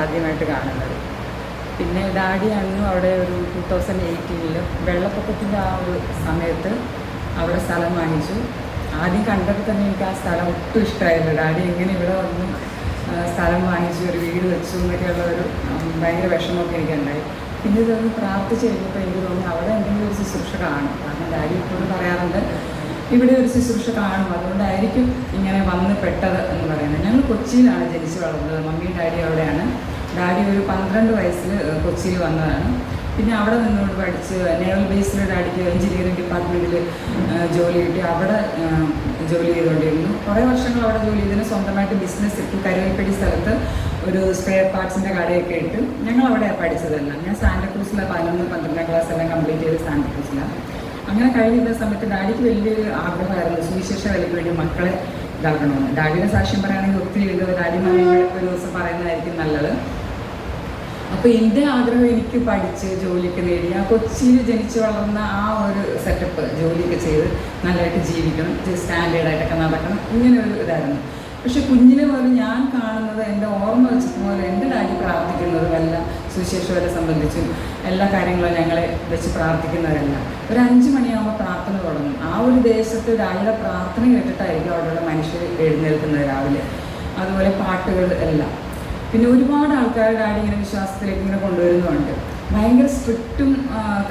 ആദ്യമായിട്ട് കാണുന്നത്. പിന്നെ ഡാഡി അന്നും അവിടെ ഒരു ടു തൗസൻഡ് എയ്റ്റീനിൽ വെള്ളപ്പൊക്കത്തിന്റെ ആ ഒരു സമയത്ത് അവിടെ സ്ഥലം വാങ്ങിച്ചു. ആദ്യം കണ്ടപ്പോൾ തന്നെ എനിക്ക് ആ സ്ഥലം ഒട്ടും ഇഷ്ടമായില്ല ഡാഡി എങ്ങനെ ഇവിടെ വന്നു സ്ഥലം വാങ്ങിച്ചു ഒരു വീട് വെച്ചു എന്നൊക്കെയുള്ള ഒരു ഭയങ്കര വിഷമമൊക്കെ എനിക്കുണ്ടായി. പിന്നെ ഇതൊന്ന് പ്രാർത്ഥിച്ച് കഴിഞ്ഞപ്പോൾ എനിക്ക് തോന്നുന്നു അവിടെ എന്തെങ്കിലും ഒരു ശുശ്രൂഷ കാണും. കാരണം ഡാഡി ഇപ്പോഴും പറയാറുണ്ട് ഇവിടെ ഒരു ശുശ്രൂഷ കാണും അതുകൊണ്ടായിരിക്കും ഇങ്ങനെ വന്ന് പെട്ടത് എന്ന് പറയുന്നത്. ഞങ്ങൾ കൊച്ചിയിലാണ് ജനിച്ചു വളർന്നത്. മമ്മിയും ഡാഡി അവിടെയാണ്. ഡാഡി ഒരു പന്ത്രണ്ട് വയസ്സിൽ കൊച്ചിയിൽ വന്നതാണ്. പിന്നെ അവിടെ നിന്നുകൊണ്ട് പഠിച്ച് നേവൽ ബേസിൽ ഡാഡിക്ക് എഞ്ചിനീയറിംഗ് ഡിപ്പാർട്ട്മെന്റിൽ ജോലി കിട്ടി. അവിടെ ജോലി ചെയ്തുകൊണ്ടിരുന്നു. കുറേ വർഷങ്ങൾ അവിടെ ജോലി ചെയ്തതിന് സ്വന്തമായിട്ട് ബിസിനസ് ഇട്ടു കരുവൽപ്പടി സ്ഥലത്ത് ഒരു സ്പെയർ പാർട്സിന്റെ കടയൊക്കെ ഇട്ട് ഞങ്ങൾ അവിടെ പഠിച്ചതെല്ലാം. ഞാൻ സാന്റക്രൂസിലെ പതിനൊന്ന് പന്ത്രണ്ടാം ക്ലാസ് എല്ലാം കംപ്ലീറ്റ് ചെയ്ത് സാന്റക്രൂസിലാണ് അങ്ങനെ കഴിഞ്ഞിരുന്ന സമയത്ത് ഡാഡിക്ക് വലിയൊരു ആഗ്രഹമായിരുന്നു. സുവിശേഷ വിലയ്ക്ക് വേണ്ടി മക്കളെ ഇതാക്കണമെന്ന്. ഡാഡിയുടെ സാക്ഷ്യം പറയുകയാണെങ്കിൽ ഒത്തിരി എഴുതുന്നത് ഡാഡി മകളൊക്കെ ഒരു ദിവസം പറയുന്നതായിരിക്കും നല്ലത്. അപ്പോൾ എന്റെ ആഗ്രഹം എനിക്ക് പഠിച്ച് ജോലിയൊക്കെ നേടി. ആ കൊച്ചിയിൽ ജനിച്ചു വളർന്ന ആ ഒരു സെറ്റപ്പ് ജോലിയൊക്കെ ചെയ്ത് നല്ലതായിട്ട് ജീവിക്കണം. സ്റ്റാൻഡേർഡായിട്ടൊക്കെ നടക്കണം. ഇങ്ങനെ ഒരു ഇതായിരുന്നു. പക്ഷെ കുഞ്ഞിനെ പോലെ ഞാൻ കാണുന്നത് എന്റെ ഓർമ്മ വെച്ചതുപോലെ എന്റെ ഡാഡി പ്രാർത്ഥിക്കുന്നത് വല്ല സുശേഷവരെ സംബന്ധിച്ചും എല്ലാ കാര്യങ്ങളും ഞങ്ങളെ വെച്ച് പ്രാർത്ഥിക്കുന്നവരല്ല. ഒരു അഞ്ച് മണിയാകുമ്പോൾ പ്രാർത്ഥന തുടങ്ങും. ആ ഒരു ദേശത്ത് ഡാഡിയുടെ പ്രാർത്ഥന കേട്ടിട്ടായിരിക്കും അവിടെയുള്ള മനുഷ്യർ എഴുന്നേൽക്കുന്നത് രാവിലെ. അതുപോലെ പാട്ടുകൾ എല്ലാം. പിന്നെ ഒരുപാട് ആൾക്കാർ ഡാഡി ഇങ്ങനെ വിശ്വാസത്തിലേക്ക് ഇങ്ങനെ കൊണ്ടുവരുന്നുണ്ട്. ഭയങ്കര സ്ട്രിക്റ്റും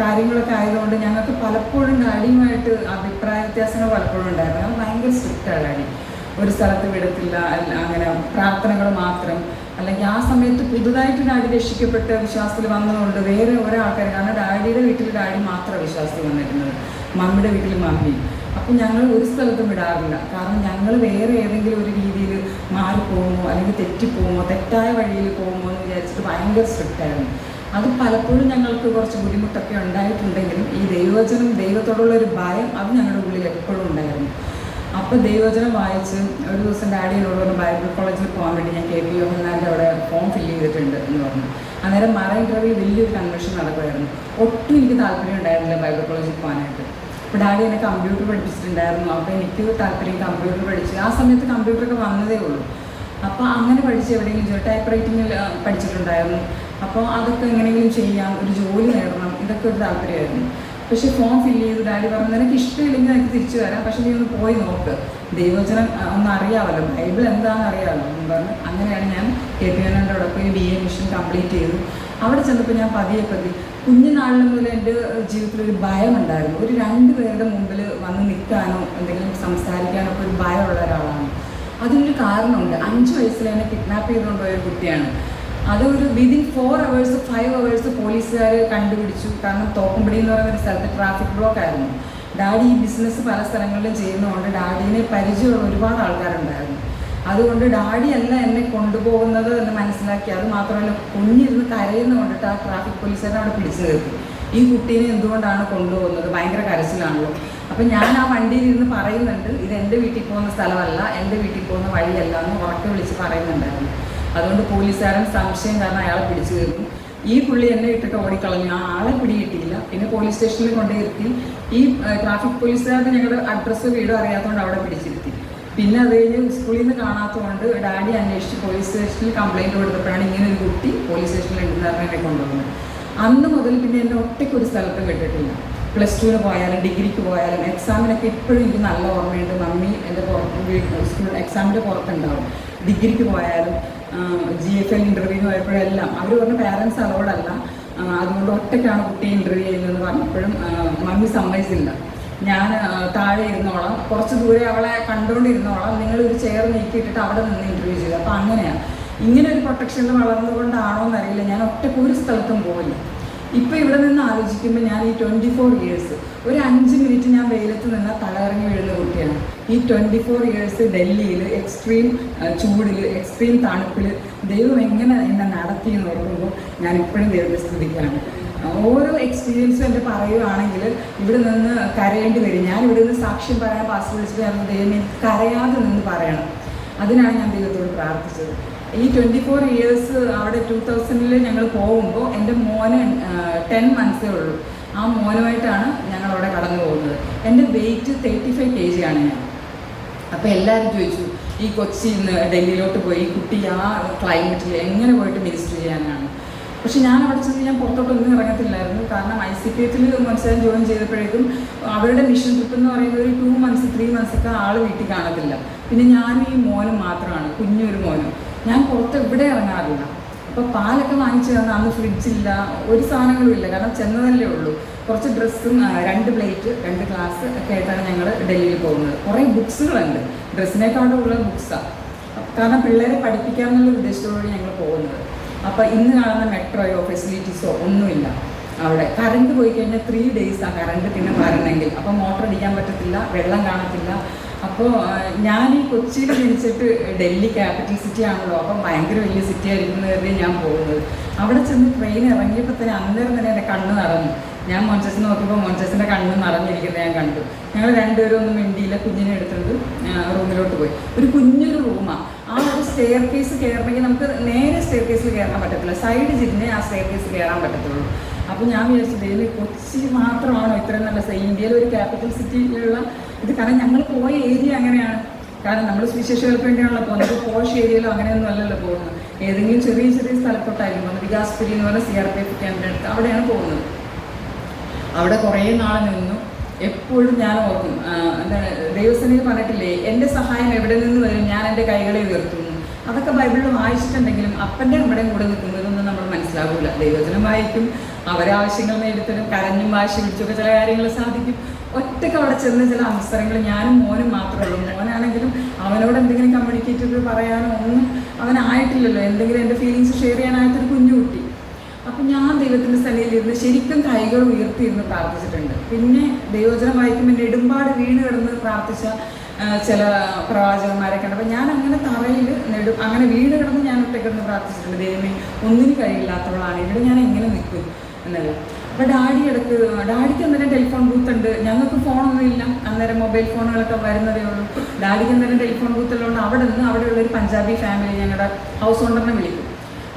കാര്യങ്ങളൊക്കെ ആയതുകൊണ്ട് ഞങ്ങൾക്ക് പലപ്പോഴും ഡാഡിയുമായിട്ട് അഭിപ്രായ വ്യത്യാസങ്ങൾ പലപ്പോഴും ഉണ്ടായിരുന്നു. ഭയങ്കര സ്ട്രിക്റ്റാണ് ഡാഡി. ഒരു സ്ഥലത്ത് വിടത്തില്ല അല്ല അങ്ങനെ പ്രാർത്ഥനകൾ മാത്രം. അല്ലെങ്കിൽ ആ സമയത്ത് പുതുതായിട്ട് ഡാഡി രക്ഷിക്കപ്പെട്ട വിശ്വാസത്തിൽ വന്നതുകൊണ്ട് വേറെ ഒരാൾക്കാർ കാരണം ഡാഡിയുടെ വീട്ടിൽ ഡാഡി മാത്രം വിശ്വാസത്തിൽ വന്നിരുന്നത്. മമ്മിയുടെ വീട്ടിൽ മമ്മി. അപ്പം ഞങ്ങൾ ഒരു സ്ഥലത്തും വിടാറില്ല. കാരണം ഞങ്ങൾ വേറെ ഏതെങ്കിലും ഒരു രീതിയിൽ മാറിപ്പോകുമോ അല്ലെങ്കിൽ തെറ്റിപ്പോകുമോ തെറ്റായ വഴിയിൽ പോകുമോ എന്ന് വിചാരിച്ചിട്ട് ഭയങ്കര സ്ട്രിക്റ്റ് ആയിരുന്നു. അത് പലപ്പോഴും ഞങ്ങൾക്ക് കുറച്ച് ബുദ്ധിമുട്ടൊക്കെ ഉണ്ടായിട്ടുണ്ടെങ്കിലും ഈ ദൈവവചനം ദൈവത്തോടുള്ള ഒരു ഭയം അത് ഞങ്ങളുടെ ഉള്ളിൽ എപ്പോഴും ഉണ്ടായിരുന്നു. അപ്പോൾ ദൈവചനം വായിച്ച് ഒരു ദിവസം ഡാഡിയോട് പറഞ്ഞു ബൈബിൾ കോളേജിൽ പോകാൻ വേണ്ടി ഞാൻ കെ പി യോഹന്നാന്റെ അവിടെ ഫോം ഫില്ല് ചെയ്തിട്ടുണ്ട് എന്ന് പറഞ്ഞു. അന്നേരം മറൈൻ ഡ്രൈവിൽ വലിയൊരു കൺവെൻഷൻ നടക്കുമായിരുന്നു ഒട്ടും എനിക്ക് താല്പര്യം ഉണ്ടായിരുന്നില്ല ബൈബിൾ കോളേജിൽ പോകാനായിട്ട്. അപ്പോൾ ഡാഡി എന്നെ കമ്പ്യൂട്ടർ പഠിപ്പിച്ചിട്ടുണ്ടായിരുന്നു. അപ്പോൾ എനിക്ക് താല്പര്യം കമ്പ്യൂട്ടർ പഠിച്ച്. ആ സമയത്ത് കമ്പ്യൂട്ടറൊക്കെ വന്നതേ ഉള്ളൂ. അപ്പോൾ അങ്ങനെ പഠിച്ച് എവിടെയെങ്കിലും ടൈപ്പ് റൈറ്റിങ്ങിൽ പഠിച്ചിട്ടുണ്ടായിരുന്നു. അപ്പോൾ അതൊക്കെ എങ്ങനെയെങ്കിലും ചെയ്യാം ഒരു ജോലി നേടണം ഇതൊക്കെ ഒരു താല്പര്യമായിരുന്നു. പക്ഷേ ഫോം ഫില്ല് ചെയ്ത്. ഡാഡി പറഞ്ഞു നിനക്ക് ഇഷ്ടമില്ലെങ്കിൽ എനിക്ക് തിരിച്ചു വരാം പക്ഷെ നീ ഒന്ന് പോയി നോക്ക്. ദൈവവചനം ഒന്ന് അറിയാമല്ലോ ബൈബിൾ എന്താണെന്ന് അറിയാമല്ലോ എന്ന് പറഞ്ഞു അങ്ങനെയാണ് ഞാൻ കെ പി എണ്ണന്റെ പോയി ബി എ മിഷൻ കംപ്ലീറ്റ് ചെയ്തു. അവിടെ ചെന്നപ്പോൾ ഞാൻ പതിയെ പതി കുഞ്ഞുനാളിൽ മുതൽ എന്റെ ജീവിതത്തിൽ ഒരു ഭയം ഉണ്ടായിരുന്നു. ഒരു രണ്ട് പേരുടെ മുമ്പിൽ വന്ന് നിൽക്കാനോ എന്തെങ്കിലും സംസാരിക്കാനോ ഒക്കെ ഒരു ഭയമുള്ള ഒരാളാണ്. അതിനൊരു കാരണമുണ്ട്. അഞ്ച് വയസ്സിൽ എന്നെ കിഡ്നാപ്പ് ചെയ്തുകൊണ്ടുപോയ കുട്ടിയാണ്. അത് ഒരു within four hours five hours പോലീസുകാർ കണ്ടുപിടിച്ചു. കാരണം തോക്കുംപടി എന്ന് പറയുന്ന ഒരു സ്ഥലത്ത് ട്രാഫിക് ബ്ലോക്ക് ആയിരുന്നു. ഡാഡി ഈ ബിസിനസ് പല സ്ഥലങ്ങളിലും ചെയ്യുന്നതുകൊണ്ട് ഡാഡിനെ പരിചയമുള്ള ഒരുപാട് ആൾക്കാരുണ്ടായിരുന്നു. അതുകൊണ്ട് ഡാഡി അല്ല എന്നെ കൊണ്ടുപോകുന്നത് എന്ന് മനസ്സിലാക്കി. അത് മാത്രമല്ല കുഞ്ഞിരുന്ന് കരയുന്ന കൊണ്ടിട്ട് ആ ട്രാഫിക് പോലീസുകാരനെ അവിടെ പിടിച്ചു നിർത്തി. ഈ കുട്ടീനെ എന്തുകൊണ്ടാണ് കൊണ്ടുപോകുന്നത്? ഭയങ്കര കരച്ചിലാണല്ലോ. അപ്പം ഞാൻ ആ വണ്ടിയിൽ ഇരുന്ന് പറയുന്നുണ്ട് ഇത് എന്റെ വീട്ടിൽ പോകുന്ന സ്ഥലമല്ല എന്റെ വീട്ടിൽ പോകുന്ന വഴിയല്ല എന്ന് ഉറക്കെ വിളിച്ച് പറയുന്നുണ്ടായിരുന്നു. അതുകൊണ്ട് പോലീസുകാരൻ സംശയം കാരണം അയാളെ പിടിച്ചു തീർന്നു ഈ പുള്ളി എന്നെ ഇട്ടിട്ട് ഓടിക്കളഞ്ഞു. ആ ആളെ പിടികിട്ടിയില്ല. പിന്നെ പോലീസ് സ്റ്റേഷനിൽ കൊണ്ടുവരുത്തി ഈ ട്രാഫിക് പോലീസുകാർക്ക് ഞങ്ങളുടെ അഡ്രസ്സ് വീടും അറിയാത്തതുകൊണ്ട് അവിടെ പിടിച്ചിരുത്തി. പിന്നെ അത് കഴിഞ്ഞ് സ്കൂളിൽ നിന്ന് കാണാത്തതുകൊണ്ട് ഡാഡി അന്വേഷിച്ച് പോലീസ് സ്റ്റേഷനിൽ കംപ്ലൈന്റ് കൊടുത്തപ്പോഴാണ് ഇങ്ങനെ ഒരു കുട്ടി പോലീസ് സ്റ്റേഷനിൽ ഉണ്ടെന്ന് എന്നെ കൊണ്ടുവന്നത്. അന്ന് മുതൽ പിന്നെ എന്നെ ഒറ്റയ്ക്ക് ഒരു സ്ഥലത്ത് വിട്ടിട്ടില്ല. പ്ലസ് ടുവിന് പോയാലും ഡിഗ്രിക്ക് പോയാലും എക്സാമിനൊക്കെ ഇപ്പോഴും എനിക്ക് നല്ല ഓർമ്മയുണ്ട്. മമ്മി എന്റെ പുറത്ത് സ്കൂൾ എക്സാമിന്റെ പുറത്തുണ്ടാവും. ഡിഗ്രിക്ക് പോയാലും ജി എഫ് എൽ ഇന്റർവ്യൂവിന് പോയപ്പോഴെല്ലാം അവർ പറഞ്ഞ പാരൻസ് അലോഡല്ല അതുകൊണ്ട് ഒറ്റയ്ക്കാണ് കുട്ടി ഇന്റർവ്യൂ ചെയ്യുന്നതെന്ന് പറഞ്ഞപ്പോഴും മമ്മി സമ്മതിച്ചില്ല ഞാൻ താഴെ ഇരുന്നോളാം. കുറച്ച് ദൂരെ അവളെ കണ്ടുകൊണ്ടിരുന്നോളാം നിങ്ങൾ ഒരു ചെയർ നീക്കിയിട്ടിട്ട് അവിടെ നിന്ന് ഇന്റർവ്യൂ ചെയ്തു അപ്പോൾ അങ്ങനെയാണ് ഇങ്ങനെ ഒരു പ്രൊട്ടക്ഷനിൽ വളർന്നുകൊണ്ടാണോ എന്നറിയില്ല ഞാൻ ഒറ്റയ്ക്ക് ഒരു സ്ഥലത്തും പോയില്ല ഇപ്പം ഇവിടെ നിന്ന് ആലോചിക്കുമ്പോൾ ഞാൻ ഈ ട്വന്റി ഫോർ ഇയേഴ്സ് ഒരു അഞ്ച് മിനിറ്റ് ഞാൻ വെയിലത്ത് നിന്ന് തലകറങ്ങി വീഴുന്ന കുട്ടിയാണ്. ഈ ട്വന്റി ഫോർ ഇയേഴ്സ് ഡൽഹിയിൽ എക്സ്ട്രീം ചൂടിൽ എക്സ്ട്രീം തണുപ്പിൽ ദൈവം എങ്ങനെ എന്നെ നടത്തി എന്ന് ഓർക്കുമ്പോൾ ഞാൻ ഇപ്പോഴും ദൈവത്തെ സ്തുതിക്കാണ്. ഓരോ എക്സ്പീരിയൻസും എന്റെ പറയുവാണെങ്കിൽ ഇവിടെ നിന്ന് കരയേണ്ടി വരും. ഞാൻ ഇവിടെ നിന്ന് സാക്ഷ്യം പറയാൻ പാസ് വിളിച്ചിട്ട് ദൈവം കരയാതെ നിന്ന് പറയണം. അതിനാണ് ഞാൻ ദൈവത്തോട് പ്രാർത്ഥിച്ചത്. ഈ ട്വന്റി ഫോർ ഇയേഴ്സ് അവിടെ ടൂ തൗസൻഡിൽ ഞങ്ങൾ പോകുമ്പോൾ എന്റെ മോന് ടെൻ മന്ത്സേ ഉള്ളൂ. ആ മോനുമായിട്ടാണ് ഞങ്ങൾ അവിടെ കടന്നു പോകുന്നത്. എന്റെ weight thirty five K G ആണ് ഞാൻ. അപ്പോൾ എല്ലാവരും ചോദിച്ചു ഈ കൊച്ചിയിൽ നിന്ന് ഡൽഹിയിലോട്ട് പോയി കുട്ടി ആ ക്ലൈമറ്റിൽ എങ്ങനെ പോയിട്ട് മിനിസ്റ്റർ ചെയ്യാനാണ്? പക്ഷെ ഞാൻ അവിടെ ചെന്ന് ഞാൻ പുറത്തോട്ടൊന്നും ഇറങ്ങത്തില്ലായിരുന്നു. കാരണം ഐ സി പി എഫിൽ മനസ്സിലാൻ ജോയിൻ ചെയ്തപ്പോഴേക്കും അവരുടെ മിഷൻ ട്രിപ്പ് എന്ന് പറയുന്നത് ഒരു ടു മന്ത്സ് ത്രീ മന്ത്സ് ഒക്കെ ആൾ വീട്ടിൽ കാണത്തില്ല. പിന്നെ ഞാനും ഈ മോനും മാത്രമാണ് കുഞ്ഞൊരു മോനും. ഞാൻ പുറത്ത് ഇവിടെ ഇറങ്ങാറില്ല. അപ്പോൾ പാലൊക്കെ വാങ്ങിച്ചു തന്ന അന്ന് ഫ്രിഡ്ജില്ല ഒരു സാധനങ്ങളും ഇല്ല. കാരണം ചെന്നതല്ലേ ഉള്ളൂ. കുറച്ച് ഡ്രസ്സും രണ്ട് പ്ലേറ്റ് രണ്ട് ഗ്ലാസ് ഒക്കെ ആയിട്ടാണ് ഞങ്ങൾ ഡൽഹിയിൽ പോകുന്നത്. കുറേ ബുക്സുകളുണ്ട്. ഡ്രസ്സിനേക്കാളും ഉള്ള ബുക്സാണ് കാരണം പിള്ളേരെ പഠിപ്പിക്കാമെന്നുള്ള ഉദ്ദേശത്തോടെ ഞങ്ങൾ പോകുന്നത്. അപ്പോൾ ഇന്ന് കാണുന്ന മെട്രോയോ ഫെസിലിറ്റീസോ ഒന്നുമില്ല അവിടെ. കറണ്ട് പോയി കഴിഞ്ഞാൽ ത്രീ ഡേയ്സ് ആ കറണ്ട് പിന്നെ വരണമെങ്കിൽ. അപ്പോൾ മോട്ടർ അടിക്കാൻ പറ്റത്തില്ല വെള്ളം കാണത്തില്ല. അപ്പോൾ ഞാൻ ഈ കൊച്ചിയിൽ ജനിച്ചിട്ട് ഡൽഹി ക്യാപിറ്റൽ സിറ്റി ആണല്ലോ. അപ്പം ഭയങ്കര വലിയ സിറ്റി ആയിരിക്കും തന്നെ ഞാൻ പോകുന്നത്. അവിടെ ചെന്ന് ട്രെയിൻ ഇറങ്ങിയപ്പോൾ തന്നെ അന്നേരം തന്നെ എന്റെ കണ്ണ് നിറഞ്ഞു. ഞാൻ മോൻസസ് നോക്കിയപ്പോൾ മോൻസസിന്റെ കണ്ണ് നിറഞ്ഞിരിക്കുന്നത് ഞാൻ കണ്ടു. ഞങ്ങൾ രണ്ടുപേരും ഒന്നും മിണ്ടിയില്ല കുഞ്ഞിനെ എടുത്തത് റൂമിലോട്ട് പോയി. ഒരു കുഞ്ഞൊരു റൂമാണ് ആ ഒരു സ്റ്റെയർ കേസ് കയറണമെങ്കിൽ നമുക്ക് നേരെ സ്റ്റെയർ കേസിൽ കയറാൻ പറ്റത്തില്ല. സൈഡ് ചിരിഞ്ഞേ ആ സ്റ്റെയർ കേസ് കയറാൻ പറ്റത്തുള്ളൂ. അപ്പോൾ ഞാൻ വിചാരിച്ചു ഡെയിലി കൊച്ചി മാത്രമാണോ ഇത്രയും നല്ല ഇന്ത്യയിലെ ഒരു ക്യാപിറ്റൽ സിറ്റിയിലുള്ള ഇത് കാരണം ഞങ്ങൾ പോയ ഏരിയ അങ്ങനെയാണ്. കാരണം നമ്മൾ വിശേഷകൾക്ക് വേണ്ടിയാണല്ലോ പോകുന്നത് പോഷ് ഏരിയയിലോ അങ്ങനെയൊന്നും അല്ലല്ലോ പോകുന്നത്. ഏതെങ്കിലും ചെറിയ ചെറിയ സ്ഥലത്തോട്ടായിരിക്കും. പോകുന്നത് വികാസ്പുരി എന്ന് പറഞ്ഞ സി ആർ പി എഫ് ക്യാമ്പിന്റെ അടുത്ത് അവിടെയാണ് പോകുന്നത്. അവിടെ കുറേ നാൾ നിന്നു. എപ്പോഴും ഞാൻ ഓർക്കും. എന്താ ദൈവസേനയിൽ പറഞ്ഞിട്ടില്ലേ എന്റെ സഹായം എവിടെ നിന്ന് വരും? ഞാൻ എന്റെ കൈകളെ ഉയർത്തുന്നു. അതൊക്കെ ബൈബിളിൽ വായിച്ചിട്ടുണ്ടെങ്കിലും അപ്പന്റെ അമ്മയുടെയും കൂടെ നിൽക്കുന്നതൊന്നും നമ്മൾ മനസ്സിലാകില്ല ദൈവജനം വായിക്കും അവരെ ആവശ്യങ്ങൾ നേടിത്തരും കരഞ്ഞും വാശി പിടിച്ചൊക്കെ ചില കാര്യങ്ങൾ സാധിക്കും. ഒറ്റയ്ക്ക് അവിടെ ചെന്ന ചില അവസരങ്ങൾ ഞാനും മോനും മാത്രമേ ഉള്ളൂ. മോനാണെങ്കിലും അവനോട് എന്തെങ്കിലും കമ്മ്യൂണിക്കേറ്റ് പറയാനോ ഒന്നും അവനായിട്ടില്ലല്ലോ. എന്തെങ്കിലും എന്റെ ഫീലിങ്സ് ഷെയർ ചെയ്യാനായിട്ടൊരു കുഞ്ഞു കുട്ടി അപ്പം ഞാൻ ദൈവത്തിന്റെ സ്ഥലയിലിരുന്ന് ശരിക്കും കൈകൾ ഉയർത്തിയിരുന്ന് പ്രാർത്ഥിച്ചിട്ടുണ്ട്. പിന്നെ ദൈവോചനം വായിക്കുമ്പോൾ എന്റെ നെടുമ്പാട് വീണ് കിടന്ന് പ്രാർത്ഥിച്ച ചില പ്രവാചകന്മാരെ കണ്ടപ്പോൾ ഞാൻ അങ്ങനെ തറയിൽ നെടും അങ്ങനെ വീട് കിടന്ന് ഞാൻ ഒറ്റക്കിടന്ന് പ്രാർത്ഥിച്ചിട്ടുണ്ട്. ദൈവമേ ഒന്നിനും കഴിയില്ലാത്തവളാണ് ഇവിടെ ഞാൻ എങ്ങനെ നിൽക്കും എന്നുള്ളത്. അപ്പോൾ ഡാഡി ഇടയ്ക്ക് ഡാഡിക്ക് അന്നേരം ടെലിഫോൺ ബൂത്ത് ഉണ്ട്. ഞങ്ങൾക്ക് ഫോണൊന്നും ഇല്ല. അന്നേരം മൊബൈൽ ഫോണുകളൊക്കെ വരുന്നതേ ഉള്ളൂ. ഡാഡിക്ക് അന്നേരം ടെലിഫോൺ ബൂത്ത് ഉള്ളതുകൊണ്ട് അവിടെ നിന്ന് അവിടെയുള്ള ഒരു പഞ്ചാബി ഫാമിലി ഞങ്ങളുടെ ഹൗസ് ഓണറിനെ വിളിക്കും.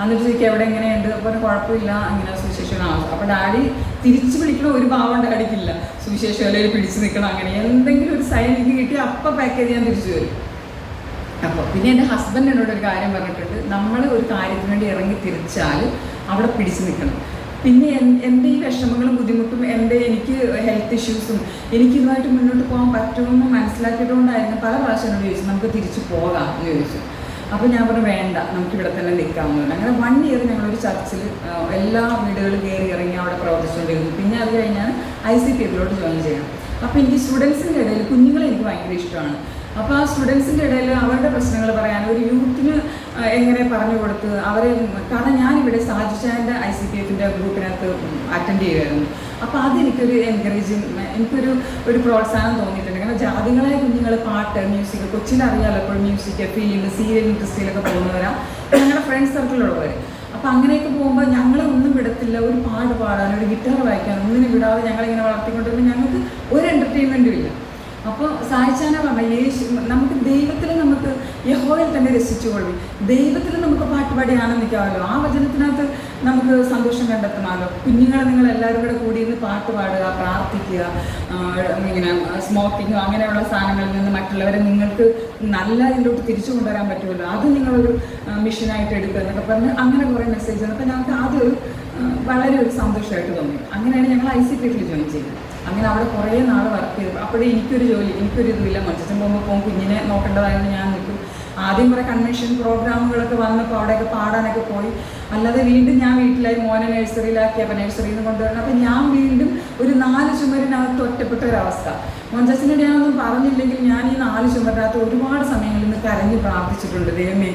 എന്നിട്ട് ചോദിക്കുക എവിടെ എങ്ങനെയുണ്ട്? അപ്പോൾ കുഴപ്പമില്ല. ഇങ്ങനെ സുവിശേഷനാണ് അപ്പോൾ ഡാഡി തിരിച്ചു വിളിക്കണ ഒരു ഭാവം ഡാഡിക്കില്ല. അല്ലെങ്കിൽ പിടിച്ചു നിൽക്കണം അങ്ങനെ. എന്തെങ്കിലും ഒരു സൈൻ ഇത് കിട്ടി അപ്പം പാക്കേജ് ഞാൻ തിരിച്ചു വരും. അപ്പോൾ പിന്നെ എന്റെ ഹസ്ബൻഡ് എന്നോട് ഒരു കാര്യം പറഞ്ഞിട്ടുണ്ട്. നമ്മൾ ഒരു കാര്യത്തിന് വേണ്ടി ഇറങ്ങി തിരിച്ചാൽ അവിടെ പിടിച്ചു നിൽക്കണം പിന്നെ എൻ- എന്റെ ഈ വിഷമങ്ങളും ബുദ്ധിമുട്ടും എന്റെ എനിക്ക് ഹെൽത്ത് ഇഷ്യൂസും എനിക്ക് ഇതുമായിട്ട് മുന്നോട്ട് പോകാൻ പറ്റുമെന്ന് മനസ്സിലാക്കിയതുകൊണ്ടായിരുന്നു പല പ്രാവശ്യം എന്നോട് ചോദിച്ചു നമുക്ക് തിരിച്ചു പോകാം എന്ന് ചോദിച്ചു. അപ്പോൾ ഞാൻ പറഞ്ഞു വേണ്ട നമുക്ക് ഇവിടെ തന്നെ നിൽക്കാമെന്ന് അങ്ങനെ വൺ ഇയർ ഞങ്ങളൊരു ചർച്ചിൽ എല്ലാ വീടുകളും കയറി ഇറങ്ങി അവിടെ പ്രവർത്തിച്ചുകൊണ്ടിരുന്നു. പിന്നെ അത് കഴിഞ്ഞാൽ ഐ സി പി എഫിലോട്ട് ജോയിൻ ചെയ്യണം. അപ്പോൾ എനിക്ക് സ്റ്റുഡൻസിന്റെ ഇടയിൽ കുഞ്ഞുങ്ങളെ എനിക്ക് ഭയങ്കര ഇഷ്ടമാണ്. അപ്പോൾ ആ സ്റ്റുഡൻസിന്റെ ഇടയിൽ അവരുടെ പ്രശ്നങ്ങൾ പറയാൻ ഒരു യൂത്തിന് എങ്ങനെ പറഞ്ഞു കൊടുത്ത് അവരെ കാരണം ഞാനിവിടെ സാജിഷാന്റെ ഐ സി പി എഫിന്റെ ഗ്രൂപ്പിനകത്ത് അറ്റൻഡ് ചെയ്യുമായിരുന്നു അപ്പോൾ അതെനിക്കൊരു എൻകറേജിങ് എനിക്കൊരു ഒരു പ്രോത്സാഹനം തോന്നിയിട്ടുണ്ട്. കാരണം ജാതികളായ കുഞ്ഞുങ്ങൾ പാട്ട് മ്യൂസിക് കൊച്ചിനെ അറിയാമല്ലോ എപ്പോഴും മ്യൂസിക് ഫീൽഡ് സീരിയൽ ഇൻഡസ്ട്രിയിലൊക്കെ പോകുന്നവരാ. ഞങ്ങളുടെ ഫ്രണ്ട്സ് സർക്കിളുള്ളവർ അപ്പോൾ അങ്ങനെയൊക്കെ പോകുമ്പോൾ ഞങ്ങളെ ഒന്നും വിടത്തില്ല. ഒരു പാട്ട് പാടാൻ ഒരു ഗിറ്റാർ വായിക്കാൻ ഒന്നിനും വിടാതെ ഞങ്ങളിങ്ങനെ വളർത്തിക്കൊണ്ടിരുമ്പോൾ ഞങ്ങൾക്ക് ഒരു എന്റർടൈൻമെന്റും ഇല്ല. അപ്പോൾ സായിച്ചാന പറഞ്ഞ യേശു നമുക്ക് ദൈവത്തിൽ നമുക്ക് യഹോയിൽ തന്നെ രസിച്ചുകൊള്ളി. ദൈവത്തിൽ നമുക്ക് പാട്ടുപാടി ആനന്ദിക്കാമല്ലോ. ആ വചനത്തിനകത്ത് നമുക്ക് സന്തോഷം കണ്ടെത്തണമല്ലോ കുഞ്ഞുങ്ങളെ നിങ്ങൾ എല്ലാവരും കൂടെ കൂടി ഇരുന്ന് പാട്ട് പാടുക പ്രാർത്ഥിക്കുക ഇങ്ങനെ സ്മോക്കിങ്ങോ അങ്ങനെയുള്ള സാധനങ്ങളിൽ നിന്ന് മറ്റുള്ളവരെ നിങ്ങൾക്ക് നല്ല ഇതിലോട്ട് തിരിച്ചു കൊണ്ടുവരാൻ പറ്റുമല്ലോ. അത് നിങ്ങളൊരു മിഷനായിട്ട് എടുക്കുക എന്നൊക്കെ പറഞ്ഞ് അങ്ങനെ കുറേ മെസ്സേജ് അപ്പോൾ ഞങ്ങൾക്ക് ആദ്യം വളരെ ഒരു സന്തോഷമായിട്ട് തോന്നി. അങ്ങനെയാണ് ഞങ്ങൾ ഐ സി പി എഫിൽ ജോയിൻ ചെയ്തത്. അങ്ങനെ അവിടെ കുറേ നാൾ വർക്ക് ചെയ്തു. അപ്പോഴേ എനിക്കൊരു ജോലി എനിക്കൊരു ഇതുമില്ല. മത്സ്യം പോകുമ്പോൾ പോകും കുഞ്ഞിനെ നോക്കേണ്ടതായിരുന്നു ഞാൻ നിൽക്കും. ആദ്യം കുറേ കൺവെൻഷൻ പ്രോഗ്രാമുകളൊക്കെ വന്നപ്പോൾ അവിടെയൊക്കെ പാടാനൊക്കെ പോയി. അല്ലാതെ വീണ്ടും ഞാൻ വീട്ടിലായി മോനെ നഴ്സറിയിലാക്കി അപ്പം നഴ്സറിയിൽ നിന്ന് കൊണ്ടുവരണം. അപ്പം ഞാൻ വീണ്ടും ഒരു നാല് ചുമരിനകത്ത് ഒറ്റപ്പെട്ട ഒരവസ്ഥ മോഞ്ചസിനോട് ഞാനൊന്നും പറഞ്ഞില്ലെങ്കിൽ ഞാൻ ഈ നാല് ചുമരിനകത്ത് ഒരുപാട് സമയങ്ങളിൽ നിന്ന് കരഞ്ഞ് പ്രാർത്ഥിച്ചിട്ടുണ്ട്. ദൈവമേ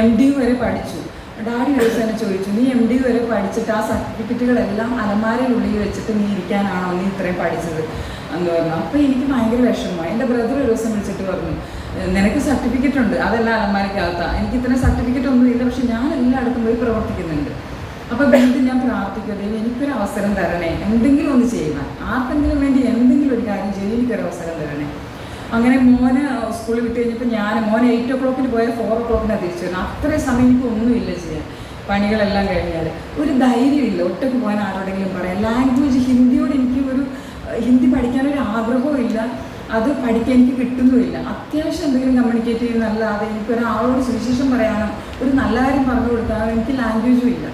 എം ഡി വരെ പഠിച്ചു. ഡാഡി ഒരു എന്നെ ചോദിച്ചു നീ എം ഡി വരെ പഠിച്ചിട്ട് ആ സർട്ടിഫിക്കറ്റുകളെല്ലാം അലമാരയിലുള്ളിൽ വെച്ചിട്ട് നീ ഇരിക്കാനാണോ നീ ഇത്രയും പഠിച്ചത്? എന്ന് പറഞ്ഞു. അപ്പോൾ എനിക്ക് ഭയങ്കര വിഷമമായി. എന്റെ ബ്രദർ ഒരു ദിവസം വിളിച്ചിട്ട് പറഞ്ഞു "ഏഹ് നിനക്ക് സർട്ടിഫിക്കറ്റ് ഉണ്ട്. അതെല്ലാം അലമാരിക്കകത്ത എനിക്ക് ഇത്ര സർട്ടിഫിക്കറ്റ് ഒന്നും ഇല്ല. പക്ഷെ ഞാൻ എല്ലായിടത്തും പോയി പ്രവർത്തിക്കുന്നുണ്ട്. അപ്പോൾ വീണ്ടും ഞാൻ പ്രാർത്ഥിക്കട്ടെ എനിക്കൊരു അവസരം തരണേ. എന്തെങ്കിലും ഒന്ന് ചെയ്യണം ആർക്കെങ്കിലും വേണ്ടി എന്തെങ്കിലും ഒരു കാര്യം ചെയ്യും. എനിക്കൊരു അവസരം തരണേ. അങ്ങനെ മോന് സ്കൂളിൽ വിട്ട് കഴിഞ്ഞപ്പോൾ ഞാൻ മോൻ എയ്റ്റ് ഓ ക്ലോക്കിന് പോയാൽ ഫോർ ഓ ക്ലോക്കിനാണ് തിരിച്ചു വരുന്നത് അത്രയും സമയം എനിക്ക് ഒന്നുമില്ല ചെയ്യാൻ. പണികളെല്ലാം കഴിഞ്ഞാൽ ഒരു ധൈര്യമില്ല. ഒറ്റയ്ക്ക് പോകാൻ ആരോടെങ്കിലും പറയാം. ലാംഗ്വേജ് ഹിന്ദിയോട് എനിക്ക് ഒരു ഹിന്ദി പഠിക്കാനൊരു ആഗ്രഹവും ഇല്ല അത് പഠിക്കാൻ എനിക്ക് കിട്ടുന്നുമില്ല. അത്യാവശ്യം എന്തെങ്കിലും കമ്മ്യൂണിക്കേറ്റ് ചെയ്യുന്നല്ലാതെ എനിക്ക് ഒരാളോട് സുവിശേഷം പറയാനോ ഒരു നല്ല കാര്യം പറഞ്ഞു കൊടുക്കാനോ എനിക്ക് ലാംഗ്വേജും ഇല്ല.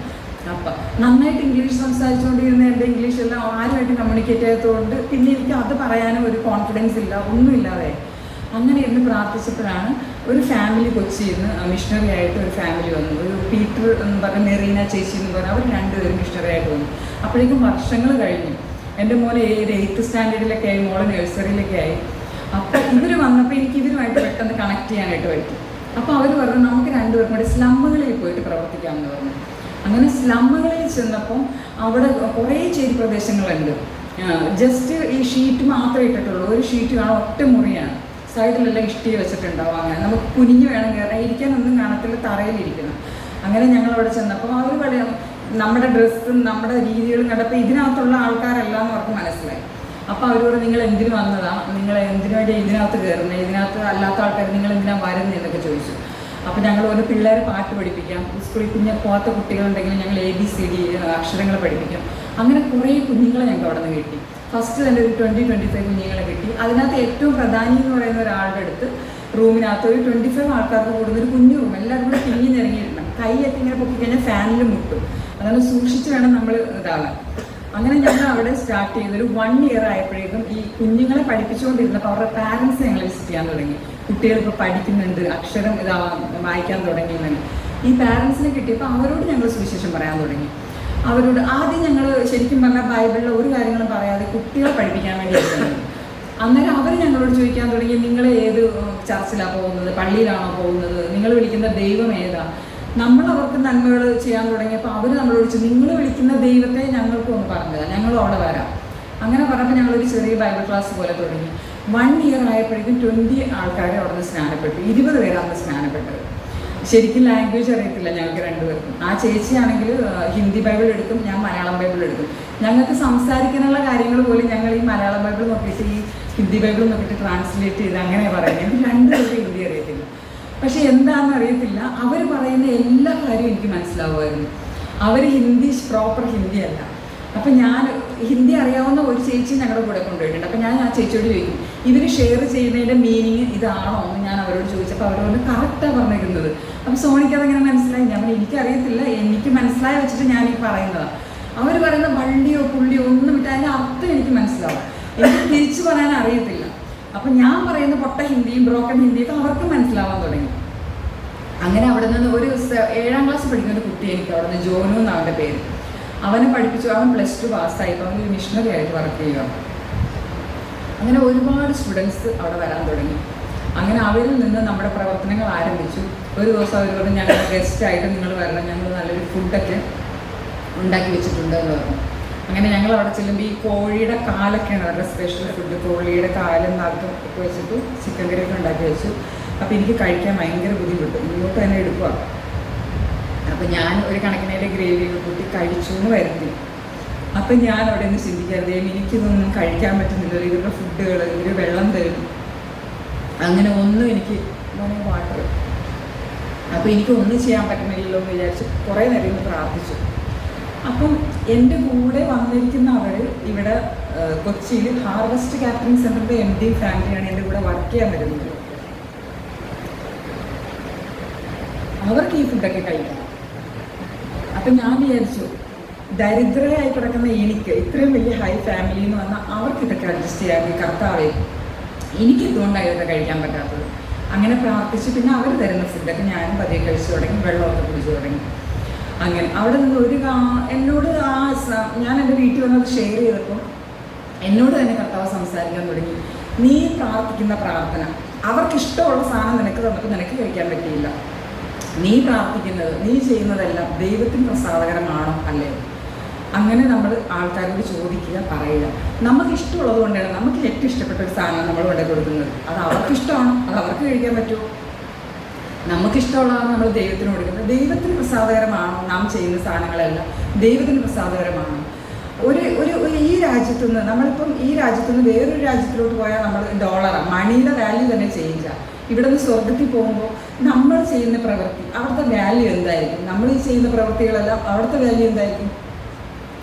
അപ്പം നന്നായിട്ട് ഇംഗ്ലീഷ് സംസാരിച്ചുകൊണ്ടിരുന്ന എന്റെ ഇംഗ്ലീഷ് എല്ലാം ആരുമായിട്ട് കമ്മ്യൂണിക്കേറ്റ് ചെയ്തതുകൊണ്ട് പിന്നെ എനിക്ക് അത് പറയാനും ഒരു കോൺഫിഡൻസ് ഇല്ല ഒന്നുമില്ലാതെ. അങ്ങനെ ഇരുന്ന് പ്രാർത്ഥിച്ചപ്പോഴാണ് ഒരു ഫാമിലി കൊച്ചിയിൽ നിന്ന് മിഷണറി ആയിട്ട് ഒരു ഫാമിലി വന്നു. ഒരു പീറ്റർ എന്ന് പറഞ്ഞ മെറീന ചേച്ചി എന്ന് പറഞ്ഞാൽ അവർ രണ്ടുപേരും മിഷണറി ആയിട്ട് വന്നു. അപ്പോഴേക്കും വർഷങ്ങൾ കഴിഞ്ഞു. എന്റെ മോനെ ഏത് എയ്ത്ത് സ്റ്റാൻഡേർഡിലൊക്കെ ആയി മോളെ നഴ്സറിയിലൊക്കെ ആയി. അപ്പോൾ ഇവർ വന്നപ്പോൾ എനിക്ക് ഇവരുമായിട്ട് പെട്ടെന്ന് കണക്ട് ചെയ്യാനായിട്ട് പറ്റി. അപ്പോൾ അവർ പറഞ്ഞു നമുക്ക് രണ്ടുപേർക്കും കൂടി സ്ലമ്മുകളിൽ പോയിട്ട് പ്രവർത്തിക്കാമെന്ന് പറഞ്ഞു. അങ്ങനെ സ്ലമ്മുകളിൽ ചെന്നപ്പോൾ അവിടെ കുറേ ചേരി പ്രദേശങ്ങളുണ്ട്. ജസ്റ്റ് ഈ ഷീറ്റ് മാത്രമേ ഇട്ടിട്ടുള്ളൂ. ഒരു ഷീറ്റ് കാണാൻ ഒറ്റ മുറിയാണ്. സൈഡിലെല്ലാം ഇഷ്ടി വെച്ചിട്ടുണ്ടാവും അങ്ങനെ. നമുക്ക് കുനിഞ്ഞ് വേണം കയറാൻ. ഇരിക്കാനൊന്നും കാണത്തില്ല തറയിലിരിക്കണം അങ്ങനെ ഞങ്ങൾ അവിടെ ചെന്നപ്പോൾ അവർ പറയാം നമ്മുടെ ഡ്രസ്സും നമ്മുടെ രീതികളും കണ്ടപ്പോൾ ഇതിനകത്തുള്ള ആൾക്കാരെല്ലാം എന്ന് അവർക്ക് മനസ്സിലായി. അപ്പോൾ അവരോട് നിങ്ങൾ എന്തിനു വന്നതാ? നിങ്ങൾ എന്തിനു വേണ്ടി ഇതിനകത്ത് കയറുന്നത് ഇതിനകത്ത് അല്ലാത്ത ആൾക്കാർ നിങ്ങൾ എന്തിനാ വരുന്നത് എന്നൊക്കെ ചോദിച്ചു. അപ്പോൾ ഞങ്ങൾ ഒരു പിള്ളേരെ പാട്ട് പഠിപ്പിക്കാം. സ്കൂളിൽ കുഞ്ഞ് പോകാത്ത കുട്ടികളുണ്ടെങ്കിൽ ഞങ്ങൾ എ ബി സി ഡി അക്ഷരങ്ങൾ പഠിപ്പിക്കാം. അങ്ങനെ കുറേ കുഞ്ഞുങ്ങളെ ഞങ്ങൾക്ക് അവിടെ നിന്ന് കിട്ടി. ഫസ്റ്റ് തന്നെ ഒരു ട്വന്റി ട്വന്റി ഫൈവ് കുഞ്ഞുങ്ങളെ കിട്ടി. അതിനകത്ത് ഏറ്റവും പ്രധാനി എന്ന് പറയുന്ന ഒരാളുടെ അടുത്ത് റൂമിനകത്ത് ഒരു ട്വന്റി ഫൈവ് ആൾക്കാർക്ക് കൂടുന്ന ഒരു കുഞ്ഞു റൂം എല്ലാവരും കൂടെ തിങ്ങി നിറങ്ങിയിടണം കൈയൊക്കെ ഇങ്ങനെ പൊക്കിക്കഴിഞ്ഞാൽ ഫാനിൽ മുട്ടും. അതാണ് സൂക്ഷിച്ച് വേണം നമ്മൾ ഇതാകാൻ. അങ്ങനെ ഞങ്ങൾ അവിടെ സ്റ്റാർട്ട് ചെയ്ത് ഒരു വൺ ഇയർ ആയപ്പോഴേക്കും ഈ കുഞ്ഞുങ്ങളെ പഠിപ്പിച്ചുകൊണ്ടിരുന്നപ്പോൾ അവരുടെ പാരൻസ് ഞങ്ങൾ വിസിറ്റ് ചെയ്യാൻ തുടങ്ങി. കുട്ടികൾ ഇപ്പോൾ പഠിക്കുന്നുണ്ട് അക്ഷരം ഇതാവാൻ വായിക്കാൻ തുടങ്ങിയെന്നു ഈ പാരൻസിനെ കിട്ടിയപ്പോൾ അവരോട് ഞങ്ങൾ സുവിശേഷം പറയാൻ തുടങ്ങി. അവരോട് ആദ്യം ഞങ്ങൾ ശരിക്കും പറഞ്ഞാൽ ബൈബിളിലെ ഒരു കാര്യങ്ങളും പറയാതെ കുട്ടികളെ പഠിപ്പിക്കാൻ വേണ്ടി അന്നേരം അവർ ഞങ്ങളോട് ചോദിക്കാൻ തുടങ്ങി നിങ്ങൾ ഏത് ചർച്ചിലാണ് പോകുന്നത്? പള്ളിയിലാണോ പോകുന്നത്? നിങ്ങൾ വിളിക്കുന്ന ദൈവം ഏതാ? നമ്മൾ അവർക്ക് നന്മകൾ ചെയ്യാൻ തുടങ്ങിയപ്പോൾ അവർ നമ്മളോട് ചോദിച്ചു നിങ്ങൾ വിളിക്കുന്ന ദൈവത്തെ ഞങ്ങൾക്കും ഒന്ന് പറഞ്ഞത് ഞങ്ങളും അവിടെ വരാം. അങ്ങനെ പറഞ്ഞപ്പോൾ ഞങ്ങളൊരു ചെറിയ ബൈബിൾ ക്ലാസ് പോലെ തുടങ്ങി. വൺ ഇയർ ആയപ്പോഴേക്കും ട്വന്റി ആൾക്കാരെ അവിടെ നിന്ന് സ്നാനപ്പെട്ടു. ഇരുപത് പേരാണ് സ്നാനപ്പെട്ടത്. ശരിക്കും ലാംഗ്വേജ് അറിയത്തില്ല ഞങ്ങൾക്ക് രണ്ടുപേർക്കും. ആ ചേച്ചിയാണെങ്കിൽ ഹിന്ദി ബൈബിൾ എടുക്കും ഞാൻ മലയാളം ബൈബിൾ എടുക്കും. ഞങ്ങൾക്ക് സംസാരിക്കാനുള്ള കാര്യങ്ങൾ പോലും ഞങ്ങൾ ഈ മലയാളം ബൈബിൾ നോക്കിയിട്ട് ഈ ഹിന്ദി ബൈബിൾ നോക്കിയിട്ട് ട്രാൻസ്ലേറ്റ് ചെയ്ത് അങ്ങനെ രണ്ടുപേർക്ക് രണ്ടുപേർക്കും ഹിന്ദി അറിയത്തില്ല. പക്ഷെ എന്താണെന്ന് അറിയത്തില്ല. അവർ പറയുന്ന എല്ലാ കാര്യവും എനിക്ക് മനസ്സിലാവുമായിരുന്നു. അവർ ഹിന്ദി പ്രോപ്പർ ഹിന്ദി അല്ല. അപ്പം ഞാൻ ഹിന്ദി അറിയാവുന്ന ഒരു ചേച്ചി ഞങ്ങളുടെ കൂടെ കൊണ്ടുപോയിട്ടുണ്ട്. അപ്പം ഞാൻ ആ ചേച്ചിയോട് ചോദിക്കും ഇവർ ഷെയർ ചെയ്യുന്നതിന്റെ മീനിങ് ഇതാണോ? എന്ന് ഞാൻ അവരോട് ചോദിച്ചപ്പോൾ അവരോട് കറക്റ്റാണ് പറഞ്ഞിരുന്നത് അപ്പം സോണിക്ക് അതെങ്ങനെ മനസ്സിലായി? ഞാൻ എനിക്കറിയത്തില്ല എനിക്ക് മനസ്സിലായി വെച്ചിട്ട് ഞാൻ ഈ പറയുന്നതാണ് അവർ പറയുന്ന വള്ളിയോ പുള്ളിയോ ഒന്നും ഇട്ട് അതിന്റെ അർത്ഥം എനിക്ക് മനസ്സിലാവും. എനിക്ക് തിരിച്ചു പറയാൻ അറിയത്തില്ല. അപ്പം ഞാൻ പറയുന്ന പൊട്ട ഹിന്ദിയും ബ്രോക്കൺ ഹിന്ദിയൊക്കെ അവർക്ക് മനസ്സിലാവാൻ തുടങ്ങി. അങ്ങനെ അവിടെ നിന്ന് ഒരു ഏഴാം ക്ലാസ് പഠിക്കുന്ന ഒരു കുട്ടി എനിക്ക് അവിടെ നിന്ന് ജോനു അവന്റെ പേര്. അവനെ പഠിപ്പിച്ചു അവൻ പ്ലസ് ടു പാസ്സായി ഇപ്പോൾ അവൻ ഒരു മിഷണറി ആയിട്ട് വർക്ക് ചെയ്യുക അങ്ങനെ ഒരുപാട് സ്റ്റുഡൻസ് അവിടെ വരാൻ തുടങ്ങി. അങ്ങനെ അവരിൽ നിന്ന് നമ്മുടെ പ്രവർത്തനങ്ങൾ ആരംഭിച്ചു. ഒരു ദിവസം അവർ പറഞ്ഞു ഞങ്ങൾ ഗസ്റ്റ് ആയിട്ട് നിങ്ങൾ വരണം. ഞങ്ങൾ നല്ലൊരു ഫുഡൊക്കെ ഉണ്ടാക്കി വെച്ചിട്ടുണ്ട് എന്ന് പറഞ്ഞു. അങ്ങനെ ഞങ്ങൾ അവിടെ ചെല്ലുമ്പോൾ ഈ കോഴിയുടെ കാലൊക്കെയാണ് അവരുടെ സ്പെഷ്യൽ ഫുഡ് കോഴിയുടെ കാലും നാക്കും ഒക്കെ വെച്ചിട്ട് ചിക്കൻ കറി ഒക്കെ ഉണ്ടാക്കി വെച്ചു. അപ്പോൾ എനിക്ക് കഴിക്കാൻ ഭയങ്കര ബുദ്ധിമുട്ട്. ഇങ്ങോട്ട് തന്നെ എടുക്കുക അപ്പോൾ ഞാൻ ഒരു കണക്കിനേന്റെ ഗ്രേവി കൂട്ടി കഴിച്ചു എന്ന് വരുത്തി. അപ്പം ഞാൻ അവിടെ നിന്ന് ചിന്തിക്കാതെ എനിക്കിതൊന്നും കഴിക്കാൻ പറ്റുന്നില്ല. ഇവരുടെ ഫുഡുകൾ ഇവർ വെള്ളം തരും. അങ്ങനെ ഒന്നും എനിക്ക് വാട്ടർ അപ്പോൾ എനിക്ക് ഒന്നും ചെയ്യാൻ പറ്റുന്നില്ലല്ലോ എന്ന് വിചാരിച്ച് കുറേ നേരം ഇരുന്ന് പ്രാർത്ഥിച്ചു. അപ്പം എന്റെ കൂടെ വന്നിരിക്കുന്ന അവൾ ഇവിടെ കൊച്ചിയിൽ ഹാർവസ്റ്റ് കാറ്ററിംഗ് സെന്ററിന്റെ എം ഡി ഫാമിലിയാണ് എന്റെ കൂടെ വർക്ക് ചെയ്യാൻ വരുന്നത്. അവർക്ക് ഈ ഫുഡൊക്കെ കഴിക്കാം അപ്പം ഞാൻ വിചാരിച്ചു ദരിദ്രയായി കിടക്കുന്ന എനിക്ക് ഇത്രയും വലിയ ഹൈ ഫാമിലി എന്ന് പറഞ്ഞാൽ അവർക്ക് ഇതൊക്കെ അഡ്ജസ്റ്റ് ചെയ്യാൻ കർത്താവേ എനിക്ക് ഇതുകൊണ്ടായി ഇതൊക്കെ കഴിക്കാൻ പറ്റാത്തത്. അങ്ങനെ പ്രാർത്ഥിച്ച് പിന്നെ അവർ തരുന്ന ഫുഡൊക്കെ ഞാനും പതിയെ കഴിച്ചു തുടങ്ങി വെള്ളമൊക്കെ കുടിച്ചു തുടങ്ങി. അങ്ങനെ അവിടെ നിന്ന് ഒരു എന്നോട് ആ ഞാൻ എന്റെ വീട്ടിൽ വന്നത് ഷെയർ ചെയ്തപ്പോൾ എന്നോട് തന്നെ കർത്താവ് സംസാരിക്കാൻ തുടങ്ങി. നീ പ്രാർത്ഥിക്കുന്ന പ്രാർത്ഥന അവർക്ക് ഇഷ്ടമുള്ള സാധനം നിനക്ക് തന്നപ്പോൾ നിനക്ക് കഴിക്കാൻ പറ്റിയില്ല. നീ പ്രാർത്ഥിക്കുന്നത് നീ ചെയ്യുന്നതെല്ലാം ദൈവത്തിന് പ്രസാദകരമാണോ അല്ലേ? അങ്ങനെ നമ്മൾ ആൾക്കാരോട് ചോദിക്കുക പറയുക. നമുക്ക് ഇഷ്ടമുള്ളത് കൊണ്ടാണ് നമുക്ക് ഏറ്റവും ഇഷ്ടപ്പെട്ട ഒരു സാധനം നമ്മൾ കൊണ്ടു കൊടുക്കുന്നത്. അത് അവർക്ക് ഇഷ്ടമാണോ അത് അവർക്ക് കഴിക്കാൻ പറ്റുമോ? നമുക്ക് ഇഷ്ടമുള്ളതാണ് നമ്മൾ ദൈവത്തിന് കൊടുക്കുന്നത്. ദൈവത്തിന് പ്രസാദകരമാണോ നാം ചെയ്യുന്ന സാധനങ്ങളെല്ലാം? ദൈവത്തിന് പ്രസാദകരമാണോ? ഒരു ഒരു ഈ രാജ്യത്തു നിന്ന് നമ്മളിപ്പം ഈ രാജ്യത്തു നിന്ന് വേറൊരു രാജ്യത്തിലോട്ട് പോയാൽ നമ്മൾ ഡോളറാണ് മണിയുടെ വാല്യൂ തന്നെ ചേഞ്ച് ഇവിടെ നിന്ന് സ്വർഗത്തിൽ പോകുമ്പോൾ നമ്മൾ ചെയ്യുന്ന പ്രവൃത്തി അവിടുത്തെ വാല്യൂ എന്തായിരിക്കും? നമ്മൾ ഈ ചെയ്യുന്ന പ്രവൃത്തികളെല്ലാം അവിടുത്തെ വാല്യൂ എന്തായിരിക്കും?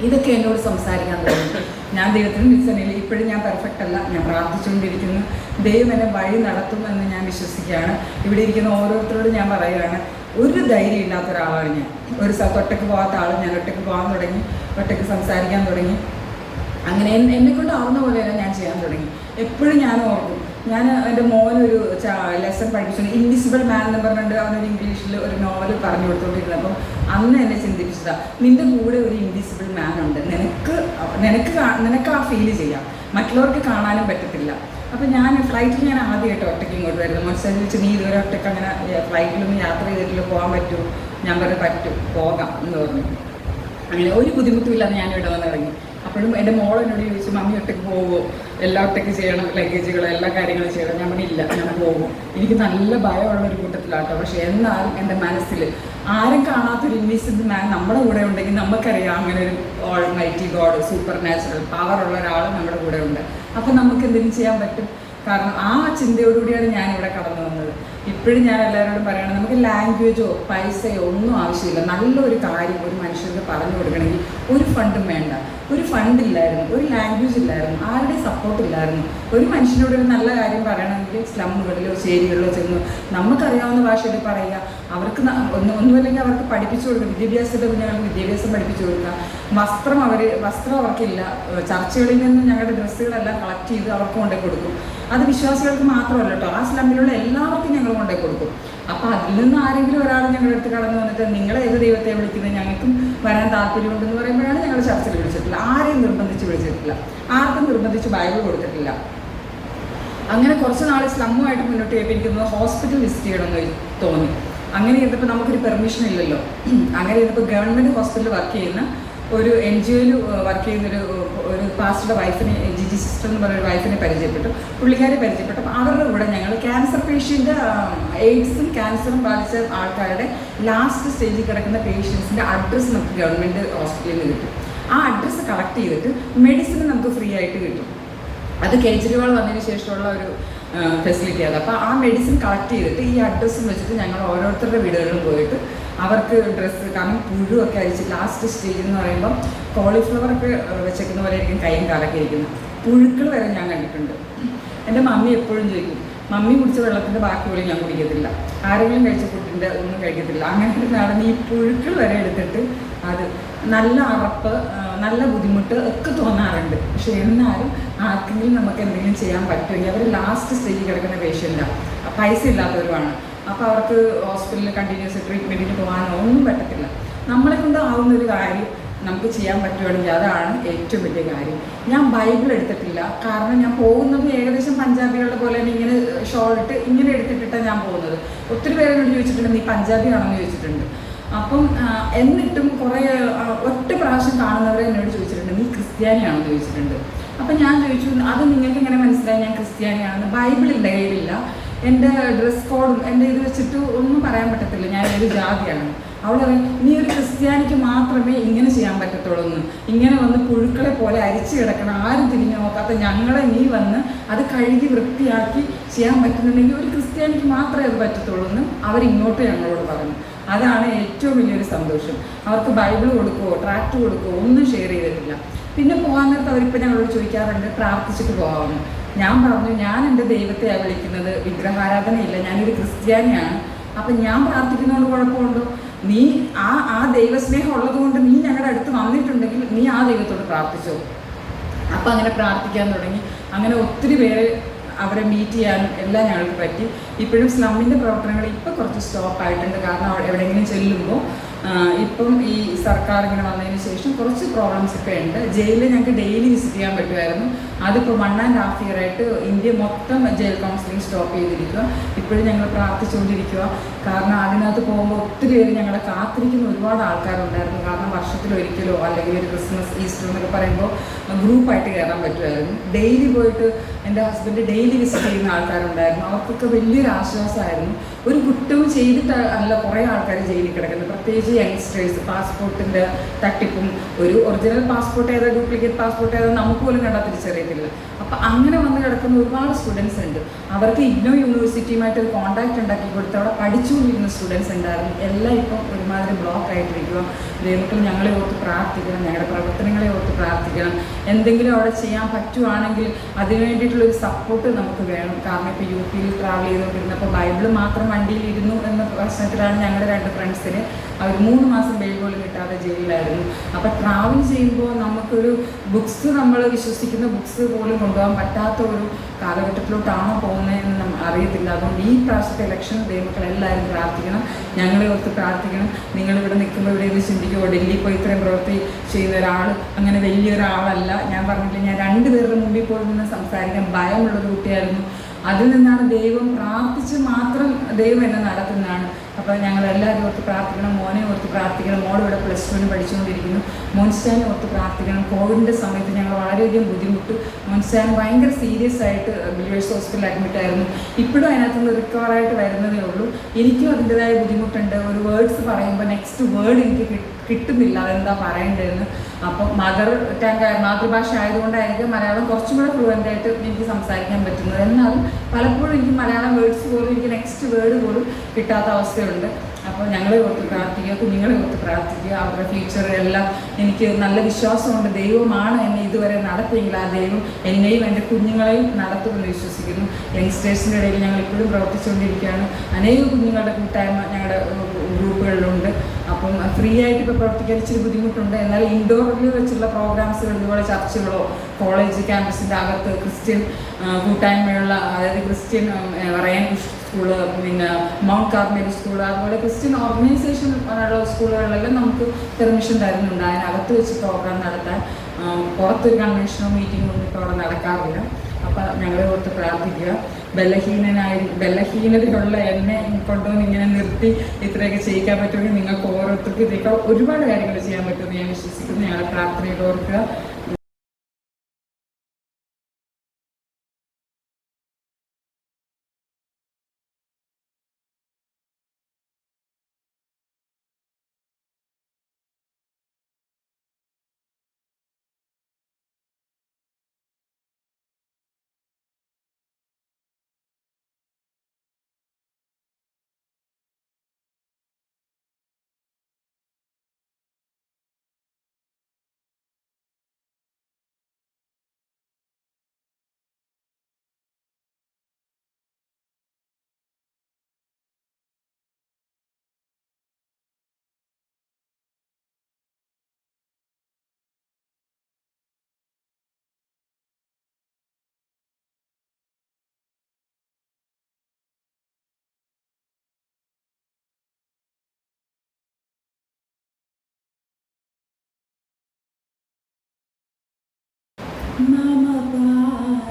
ഇതൊക്കെ എന്നോട് സംസാരിക്കാൻ തുടങ്ങി ഞാൻ ദൈവത്തിന് മിസ്സനില്ല ഇപ്പോഴും ഞാൻ പെർഫെക്റ്റ് അല്ല. ഞാൻ പ്രാർത്ഥിച്ചുകൊണ്ടിരിക്കുന്നു. ദൈവം എന്നെ വഴി നടത്തുമെന്ന് ഞാൻ വിശ്വസിക്കുകയാണ്. ഇവിടെ ഇരിക്കുന്ന ഓരോരുത്തരോടും ഞാൻ പറയുകയാണ് ഒരു ധൈര്യം ഇല്ലാത്ത ഒരാളാണ് ഞാൻ. ഒരു ഒറ്റയ്ക്ക് പോകാത്ത ആൾ ഞാൻ ഒറ്റയ്ക്ക് പോകാൻ തുടങ്ങി ഒറ്റയ്ക്ക് സംസാരിക്കാൻ തുടങ്ങി. അങ്ങനെ എന്നെ കൊണ്ട് ആവുന്ന പോലെയല്ല ഞാൻ ചെയ്യാൻ തുടങ്ങി. എപ്പോഴും ഞാൻ ഓർക്കും ഞാൻ എന്റെ മോനൊരു ലെസൺ പഠിപ്പിച്ചു ഇൻവിസിബിൾ മാൻ എന്ന് പറഞ്ഞിട്ട് അവനൊരു ഇംഗ്ലീഷിൽ ഒരു നോവൽ പറഞ്ഞു കൊടുത്തോണ്ടിരുന്നത് അപ്പം അന്ന് എന്നെ ചിന്തിപ്പിച്ചതാ നിന്റെ കൂടെ ഒരു ഇൻവിസിബിൾ മാൻ ഉണ്ട്. നിനക്ക് നിനക്ക് നിനക്ക് ആ ഫീൽ ചെയ്യാം. മറ്റുള്ളവർക്ക് കാണാനും പറ്റത്തില്ല. അപ്പം ഞാൻ ഫ്ലൈറ്റിൽ ഞാൻ ആദ്യമായിട്ട് ഒറ്റയ്ക്ക് ഇങ്ങോട്ട് വരുന്നത്. മോശം വെച്ച് നീ ഇതുവരെ ഒറ്റയ്ക്ക് അങ്ങനെ ഫ്ലൈറ്റിലൊന്നും യാത്ര ചെയ്തിട്ടില്ല. പോകാൻ പറ്റുമോ ഞാൻ പറഞ്ഞു പറ്റും. പോകാം. എന്ന് പറഞ്ഞു. അങ്ങനെ ഒരു ബുദ്ധിമുട്ടുമില്ലാതെ ഞാൻ ഇവിടെ വന്ന് ഇറങ്ങി അപ്പോഴും എന്റെ മോൾ എന്നോട് ചോദിച്ചു മമ്മി ഒറ്റയ്ക്ക് പോകുമോ എല്ലാം ഒറ്റയ്ക്ക് ചെയ്യണം ലഗേജുകൾ എല്ലാ കാര്യങ്ങളും ചെയ്യണം. ഞാൻ പറഞ്ഞില്ല ഞാൻ പോകും. എനിക്ക് നല്ല ഭയമുള്ള ഒരു കൂട്ടത്തിലാട്ടോ. പക്ഷെ എന്നാലും എന്റെ മനസ്സിൽ ആരും കാണാത്തൊരു ഇൻവിസിബിൾ മാൻ നമ്മുടെ കൂടെ ഉണ്ടെങ്കിൽ നമുക്കറിയാം അങ്ങനെ ഒരു all mighty God supernatural power ഉള്ള ഒരാൾ നമ്മുടെ കൂടെ ഉണ്ട്. അപ്പം നമുക്ക് എന്തെങ്കിലും ചെയ്യാൻ പറ്റും? കാരണം ആ ചിന്തയോടുകൂടിയാണ് ഞാൻ ഇവിടെ കടന്നു വന്നത്. ഇപ്പോഴും ഞാൻ എല്ലാവരോടും പറയണം നമുക്ക് ലാംഗ്വേജോ പൈസയോ ഒന്നും ആവശ്യമില്ല. നല്ലൊരു കാര്യം ഒരു മനുഷ്യർക്ക് പറഞ്ഞു കൊടുക്കണമെങ്കിൽ ഒരു ഫണ്ടും വേണ്ട. ഒരു ഫണ്ട് ഇല്ലായിരുന്നു ഒരു ലാംഗ്വേജ് ഇല്ലായിരുന്നു ആരുടെയും സപ്പോർട്ട് ഇല്ലായിരുന്നു. ഒരു മനുഷ്യനോട് ഒരു നല്ല കാര്യം പറയണമെങ്കിൽ സ്ലമ്മുകളിലോ ചേരികളിലോ ചെന്ന് നമുക്കറിയാവുന്ന ഭാഷയിൽ പറയുക അവർക്ക് ഒന്ന് ഒന്നുമല്ലെങ്കിൽ അവർക്ക് പഠിപ്പിച്ചു കൊടുക്കുക വിദ്യാഭ്യാസത്തിന്റെ കുഞ്ഞുങ്ങൾക്ക് വിദ്യാഭ്യാസം പഠിപ്പിച്ചു കൊടുക്കുക വസ്ത്രം അവർ വസ്ത്രം അവർക്കില്ല. ചർച്ചകളിൽ നിന്ന് ഞങ്ങളുടെ ഡ്രസ്സുകളെല്ലാം കളക്ട് ചെയ്ത് അവർക്ക് കൊണ്ടേ കൊടുക്കും. അത് വിശ്വാസികൾക്ക് മാത്രമല്ല കേട്ടോ ആ സ്ലമ്മിലുള്ള എല്ലാവർക്കും ഞങ്ങൾ കൊണ്ടേ കൊടുക്കും. അപ്പോൾ അതിൽ നിന്ന് ആരെങ്കിലും ഒരാൾ ഞങ്ങളുടെ അടുത്ത് കടന്നു വന്നിട്ട് നിങ്ങളെ ഏത് ദൈവത്തെ വിളിക്കുന്നത്? ഞങ്ങൾക്കും വരാൻ താല്പര്യമുണ്ടെന്ന് പറയുമ്പോഴാണ് ഞങ്ങൾ ചർച്ചയിൽ വിളിച്ചിട്ടില്ല ആരെയും നിർബന്ധിച്ച് വിളിച്ചിട്ടില്ല. ആർക്കും നിർബന്ധിച്ച് ബൈബിൾ കൊടുത്തിട്ടില്ല. അങ്ങനെ കുറച്ച് നാൾ സ്ലമ്മുമായിട്ട് മുന്നോട്ട് പോയപ്പോൾ എനിക്കൊന്ന് ഹോസ്പിറ്റൽ വിസിറ്റ് ചെയ്യണമെന്ന് തോന്നി. അങ്ങനെ ചെയ്തപ്പോൾ നമുക്കൊരു പെർമിഷൻ ഇല്ലല്ലോ. അങ്ങനെ ചെയ്തപ്പോൾ ഗവൺമെന്റ് ഹോസ്പിറ്റലിൽ വർക്ക് ചെയ്യുന്ന ഒരു എൻ ജി ഒയിൽ വർക്ക് ചെയ്യുന്നൊരു ഒരു പാസ്റ്ററുടെ വൈഫിനെ ജിജി സിസ്റ്റർ എന്ന് പറയുന്ന വൈഫിനെ പരിചയപ്പെട്ടു. പുള്ളിക്കാരെ പരിചയപ്പെട്ടു. അവരുടെ കൂടെ ഞങ്ങൾ ക്യാൻസർ പേഷ്യന്റ് എയ്ഡ്സും ക്യാൻസറും ബാധിച്ച ആൾക്കാരുടെ ലാസ്റ്റ് സ്റ്റേജിൽ കിടക്കുന്ന പേഷ്യൻസിന്റെ അഡ്രസ്സ് നമുക്ക് ഗവൺമെന്റ് ഹോസ്പിറ്റലിൽ നിന്ന് കിട്ടും. ആ അഡ്രസ്സ് കളക്ട് ചെയ്തിട്ട് മെഡിസിൻ നമുക്ക് ഫ്രീ ആയിട്ട് കിട്ടും. അത് കേജ്രിവാൾ വന്നതിന് ശേഷമുള്ള ഒരു ഫെസിലിറ്റി അത് അപ്പോൾ ആ മെഡിസിൻ കളക്ട് ചെയ്തിട്ട് ഈ അഡ്രസ്സും വെച്ചിട്ട് ഞങ്ങൾ ഓരോരുത്തരുടെ വീടുകളിലും പോയിട്ട് അവർക്ക് ഡ്രസ്സ് കാരണം പുഴു ഒക്കെ അരിച്ച് ലാസ്റ്റ് സ്റ്റേജ് എന്ന് പറയുമ്പം കോളിഫ്ലവർ ഒക്കെ വെച്ചേക്കുന്ന പോലെ ആയിരിക്കും കൈയും കാലൊക്കെ ഇരിക്കുന്നത്. പുഴുക്കൾ വരെ ഞാൻ കണ്ടിട്ടുണ്ട്. എന്റെ മമ്മി എപ്പോഴും ചോദിക്കും മമ്മി കുടിച്ച വെള്ളത്തിന്റെ ബാക്കി പോലും ഞാൻ കുടിക്കത്തില്ല. ആരെങ്കിലും കഴിച്ച ഫുഡിന്റെ ഒന്നും കഴിക്കത്തില്ല. അങ്ങനെ നടന്ന് ഈ പുഴുക്കൾ വരെ എടുത്തിട്ട് അത് നല്ല അറപ്പ് നല്ല ബുദ്ധിമുട്ട് ഒക്കെ തോന്നാറുണ്ട്. പക്ഷെ എന്നാലും ആർക്കെങ്കിലും നമുക്ക് എന്തെങ്കിലും ചെയ്യാൻ പറ്റുമെങ്കിൽ അവർ ലാസ്റ്റ് സ്റ്റേജിൽ കിടക്കുന്ന പേഷ്യന്റാണ് പൈസ ഇല്ലാത്തവരുമാണ്. അപ്പോൾ അവർക്ക് ഹോസ്പിറ്റലിൽ കണ്ടിന്യൂസ് ട്രീറ്റ്മെന്റിന് പോകാനോ ഒന്നും പറ്റത്തില്ല. നമ്മളെ കൊണ്ട് ആവുന്ന ഒരു കാര്യം നമുക്ക് ചെയ്യാൻ പറ്റുവാണെങ്കിൽ അതാണ് ഏറ്റവും വലിയ കാര്യം. ഞാൻ ബൈബിൾ എടുത്തിട്ടില്ല. കാരണം ഞാൻ പോകുന്നത് ഏകദേശം പഞ്ചാബികളുടെ പോലെ തന്നെ ഇങ്ങനെ ഷോൾ ഇട്ട് ഇങ്ങനെ എടുത്തിട്ടിട്ടാണ് ഞാൻ പോകുന്നത്. ഒത്തിരി പേരെന്നോട് ചോദിച്ചിട്ടുണ്ട് നീ പഞ്ചാബി ആണെന്ന് ചോദിച്ചിട്ടുണ്ട്. അപ്പം എന്നിട്ടും കുറേ ഒറ്റ പ്രാവശ്യം കാണുന്നവരെ എന്നോട് ചോദിച്ചിട്ടുണ്ട് നീ ക്രിസ്ത്യാനിയാണെന്ന് ചോദിച്ചിട്ടുണ്ട്. അപ്പം ഞാൻ ചോദിച്ചു അത് നിങ്ങൾക്ക് എങ്ങനെ മനസ്സിലായി ഞാൻ ക്രിസ്ത്യാനിയാണെന്ന്? ബൈബിൾ എന്റെ കയ്യിലില്ല എന്റെ ഡ്രസ് കോഡും എന്റെ ഇത് വെച്ചിട്ട് ഒന്നും പറയാൻ പറ്റത്തില്ല. ഞാൻ ഒരു ജാതിയാണ്. അവൾ പറയും നീ ഒരു ക്രിസ്ത്യാനിക്ക് മാത്രമേ ഇങ്ങനെ ചെയ്യാൻ പറ്റത്തുള്ളൂ എന്ന്. ഇങ്ങനെ വന്ന് പുഴുക്കളെ പോലെ അരിച്ചു കിടക്കണം. ആരും തിരിഞ്ഞു നോക്കാത്ത ഞങ്ങളെ നീ വന്ന് അത് കഴുകി വൃത്തിയാക്കി ചെയ്യാൻ പറ്റുന്നുണ്ടെങ്കിൽ ഒരു ക്രിസ്ത്യാനിക്ക് മാത്രമേ അത് പറ്റത്തുള്ളൂ എന്ന് അവരിങ്ങോട്ട് ഞങ്ങളോട് പറഞ്ഞു. അതാണ് ഏറ്റവും വലിയൊരു സന്തോഷം. അവർക്ക് ബൈബിൾ കൊടുക്കുമോ ട്രാക്ട് കൊടുക്കുമോ ഒന്നും ഷെയർ ചെയ്തിട്ടില്ല. പിന്നെ പോകാൻ നേരത്ത് അവരിപ്പോൾ ഞങ്ങളോട് ചോദിക്കാറുണ്ട് പ്രാർത്ഥിച്ചിട്ട് പോകാമെന്ന് ഞാൻ പറഞ്ഞു ഞാൻ എന്റെ ദൈവത്തെയാണ് വിളിക്കുന്നത്. വിഗ്രഹാരാധനയില്ല. ഞാനൊരു ക്രിസ്ത്യാനിയാണ്. അപ്പം ഞാൻ പ്രാർത്ഥിക്കുന്നതുകൊണ്ട് കുഴപ്പമുണ്ടോ? നീ ആ ആ ദൈവസ്നേഹം ഉള്ളതുകൊണ്ട് നീ ഞങ്ങളുടെ അടുത്ത് വന്നിട്ടുണ്ടെങ്കിൽ നീ ആ ദൈവത്തോട് പ്രാർത്ഥിച്ചോ? അപ്പം അങ്ങനെ പ്രാർത്ഥിക്കാൻ തുടങ്ങി. അങ്ങനെ ഒത്തിരി പേര് അവരെ മീറ്റ് ചെയ്യാനും എല്ലാം ഞങ്ങൾക്ക് പറ്റി. ഇപ്പോഴും സ്ലമ്മിന്റെ പ്രവർത്തനങ്ങൾ ഇപ്പം കുറച്ച് സ്റ്റോപ്പ് ആയിട്ടുണ്ട്. കാരണം എവിടെയെങ്കിലും ചെല്ലുമ്പോൾ ഇപ്പം ഈ സർക്കാർ ഇങ്ങനെ വന്നതിന് ശേഷം കുറച്ച് പ്രോബ്ലംസ് ഒക്കെ ഉണ്ട്. ജയിലിൽ ഞങ്ങൾക്ക് ഡെയിലി വിസിറ്റ് ചെയ്യാൻ പറ്റുമായിരുന്നു. അതിപ്പോൾ വൺ ആൻഡ് ഹാഫ് ഇയർ ആയിട്ട് ഇന്ത്യ മൊത്തം ജയിൽ കൗൺസിലിംഗ് സ്റ്റോപ്പ് ചെയ്തിരിക്കുക. ഇപ്പോഴും ഞങ്ങൾ പ്രാർത്ഥിച്ചുകൊണ്ടിരിക്കുക. കാരണം അതിനകത്ത് പോകുമ്പോൾ ഒത്തിരി പേര് ഞങ്ങളെ കാത്തിരിക്കുന്ന ഒരുപാട് ആൾക്കാരുണ്ടായിരുന്നു. കാരണം വർഷത്തിലൊരിക്കലോ അല്ലെങ്കിൽ ഒരു ക്രിസ്മസ് ഈസ്റ്റർ എന്നൊക്കെ പറയുമ്പോൾ ഗ്രൂപ്പായിട്ട് കയറാൻ പറ്റുമായിരുന്നു. ഡെയിലി പോയിട്ട് എന്റെ ഹസ്ബൻഡ് ഡെയിലി വിസിറ്റ് ചെയ്യുന്ന ആൾക്കാരുണ്ടായിരുന്നു. അവർക്കൊക്കെ വലിയൊരു ആശ്വാസമായിരുന്നു. ഒരു കുറ്റവും ചെയ്തിട്ട് അല്ല കുറേ ആൾക്കാർ ജയിലിൽ കിടക്കുന്നത് പ്രത്യേകിച്ച് യങ്സ്റ്റേഴ്സ് പാസ്പോർട്ടിന്റെ തട്ടിപ്പും ഒരു ഒറിജിനൽ പാസ്പോർട്ട് ഏതാ ഡ്യൂപ്ലിക്കേറ്റ് പാസ്പോർട്ട് ഏതാ നമുക്ക് പോലും കണ്ടാൽ തിരിച്ചറിയത്തില്ല അപ്പം അങ്ങനെ വന്ന് കിടക്കുന്ന ഒരുപാട് സ്റ്റുഡൻസ് ഉണ്ട്. അവർക്ക് ഇഗ്നോ യൂണിവേഴ്സിറ്റിയുമായിട്ട് ഒരു കോൺടാക്ട് ഉണ്ടാക്കി കൊടുത്ത് അവിടെ പഠിച്ചുകൊണ്ടിരുന്ന സ്റ്റുഡൻസ് ഉണ്ടായിരുന്നു. എല്ലാം ഇപ്പം ഒരുമാതിരി ബ്ലോക്ക് ആയിട്ടിരിക്കുക ദൈവത്തിൽ ഞങ്ങളെ ഓർത്ത് പ്രാർത്ഥിക്കണം. ഞങ്ങളുടെ പ്രവർത്തനങ്ങളെ ഓർത്ത് പ്രാർത്ഥിക്കണം. എന്തെങ്കിലും അവിടെ ചെയ്യാൻ പറ്റുവാണെങ്കിൽ അതിനു വേണ്ടിയിട്ടുള്ളൊരു സപ്പോർട്ട് നമുക്ക് വേണം. കാരണം ഇപ്പോൾ യു പിയിൽ ട്രാവൽ ചെയ്തുകൊണ്ടിരുന്നപ്പോൾ ബൈബിൾ മാത്രം വണ്ടിയിൽ ഇരുന്നു എന്ന പ്രശ്നത്തിലാണ് ഞങ്ങളുടെ രണ്ട് ഫ്രണ്ട്സിന് അവർ മൂന്ന് മാസം ബെയിൽ പോലും കിട്ടാതെ ജയിലിലായിരുന്നു. അപ്പോൾ ട്രാവൽ ചെയ്യുമ്പോൾ നമുക്കൊരു ബുക്സ് നമ്മൾ വിശ്വസിക്കുന്ന ബുക്സ് പോലും കൊണ്ടുപോകാൻ പറ്റാത്ത ഒരു കാലഘട്ടത്തിലോട്ടാണോ പോകുന്നതെന്ന് നമ്മൾ അറിയത്തില്ല. അതുകൊണ്ട് ഈ പ്രാവശ്യത്തെ ഇലക്ഷൻ ദൈവമക്കൾ പ്രാർത്ഥിക്കണം. ഞങ്ങളെ ഓർത്ത് പ്രാർത്ഥിക്കണം. നിങ്ങളിവിടെ നിൽക്കുമ്പോൾ ഇവിടെ ഇരുന്ന് ചിന്തിക്കുമോ ഡൽഹി പോയി ഇത്രയും പ്രവൃത്തി ചെയ്യുന്ന ഒരാൾ അങ്ങനെ വലിയൊരാളല്ല ഞാൻ പറഞ്ഞിട്ട് ഞാൻ രണ്ടുപേരുടെ മുമ്പിൽ പോയി നിന്ന് സംസാരിക്കാൻ ഭയമുള്ളൊരു കുട്ടിയായിരുന്നു. അതിൽ നിന്നാണ് ദൈവം പ്രാർത്ഥിച്ച് മാത്രം ദൈവം എന്നെ നടത്തുന്നതാണ്. അപ്പോൾ ഞങ്ങൾ എല്ലാവരും ഓർത്ത് പ്രാർത്ഥിക്കണം മോനെ ഓർത്ത് പ്രാർത്ഥിക്കണം മോൾ ഇവിടെ പ്ലസ് ടുവിന് പഠിച്ചുകൊണ്ടിരിക്കുന്നു. മോൻസ്റ്റാനെ ഓർത്ത് പ്രാർത്ഥിക്കണം. കോവിഡിന്റെ സമയത്ത് ഞങ്ങൾ വളരെയധികം ബുദ്ധിമുട്ട്. മോൻസ്റ്റാൻ ഭയങ്കര സീരിയസ് ആയിട്ട് ബിലേഴ്സ് ഹോസ്പിറ്റലിൽ അഡ്മിറ്റ് ആയിരുന്നു. ഇപ്പോഴും അതിനകത്ത് ആയിട്ട് വരുന്നതേ ഉള്ളൂ. എനിക്കും അതിന്റെതായ ബുദ്ധിമുട്ടുണ്ട്. ഒരു വേർഡ്സ് പറയുമ്പോൾ നെക്സ്റ്റ് വേർഡ് എനിക്ക് കിട്ടും. കിട്ടുന്നില്ല. അതെന്താ പറയേണ്ടതെന്ന്. അപ്പം മദർ ടങ് മാതൃഭാഷ ആയതുകൊണ്ടായിരിക്കും മലയാളം കുറച്ചും കൂടെ ഫ്ലുവന്റ് ആയിട്ട് എനിക്ക് സംസാരിക്കാൻ പറ്റുന്നത്. എന്നാലും പലപ്പോഴും എനിക്ക് മലയാളം വേർഡ്സ് പോലും എനിക്ക് നെക്സ്റ്റ് വേർഡ് പോലും കിട്ടാത്ത അവസ്ഥയുണ്ട്. അപ്പോൾ ഞങ്ങളെ ഓർത്ത് പ്രാർത്ഥിക്കുക കുഞ്ഞുങ്ങളെ ഓർത്ത് പ്രാർത്ഥിക്കുക അവരുടെ ഫ്യൂച്ചർ എല്ലാം എനിക്ക് നല്ല വിശ്വാസമുണ്ട്. ദൈവമാണ് എന്നെ ഇതുവരെ നടത്തിയെങ്കിൽ ആ ദൈവം എന്നെയും എന്റെ കുഞ്ഞുങ്ങളെയും നടത്തുമെന്ന് വിശ്വസിക്കുന്നു. യങ്സ്റ്റേഴ്സിന്റെ ഇടയിൽ ഞങ്ങൾ ഇപ്പോഴും പ്രവർത്തിച്ചുകൊണ്ടിരിക്കുകയാണ്. അനേകം കുഞ്ഞുങ്ങളുടെ കൂട്ടായ്മ ഞങ്ങളുടെ ഗ്രൂപ്പുകളിലുണ്ട് അപ്പം ഫ്രീ ആയിട്ട് ഇപ്പോൾ പ്രവർത്തിക്കാൻ ഇച്ചിരി ബുദ്ധിമുട്ടുണ്ട്. എന്നാൽ ഇൻഡോറിൽ വെച്ചുള്ള പ്രോഗ്രാംസുകൾ ഇതുപോലെ ചർച്ചുകളോ കോളേജ് ക്യാമ്പസിന്റെ അകത്ത് ക്രിസ്ത്യൻ കൂട്ടായ്മയുള്ള അതായത് ക്രിസ്ത്യൻ റയൻ സ്കൂൾ പിന്നെ മൗണ്ട് കാർമേരി സ്കൂൾ അതുപോലെ ക്രിസ്ത്യൻ ഓർഗനൈസേഷൻ ഉള്ള സ്കൂളുകളിലെല്ലാം നമുക്ക് പെർമിഷൻ തരുന്നുണ്ട്. അതിനകത്ത് വെച്ച് പ്രോഗ്രാം നടത്താൻ. പുറത്തൊരു കൺവെൻഷനോ മീറ്റിങ്ങോ ഒന്നും അവിടെ നടക്കാറില്ല. അപ്പം ഞങ്ങളെ ഓർത്ത് പ്രാർത്ഥിക്കുക. ബലഹീനനായി ബലഹീനതയുള്ള എന്നെ കൊണ്ടുവന്ന് ഇങ്ങനെ നിർത്തി ഇത്രയൊക്കെ ചെയ്യിക്കാൻ പറ്റുമെങ്കിൽ നിങ്ങൾക്ക് ഓരോരുത്തർക്കും ഇതൊക്കെ ഒരുപാട് കാര്യങ്ങൾ ചെയ്യാൻ പറ്റുമെന്ന് ഞാൻ വിശ്വസിക്കുന്നു. ഞങ്ങളെ പ്രാർത്ഥനയിൽ ഓർക്കുക.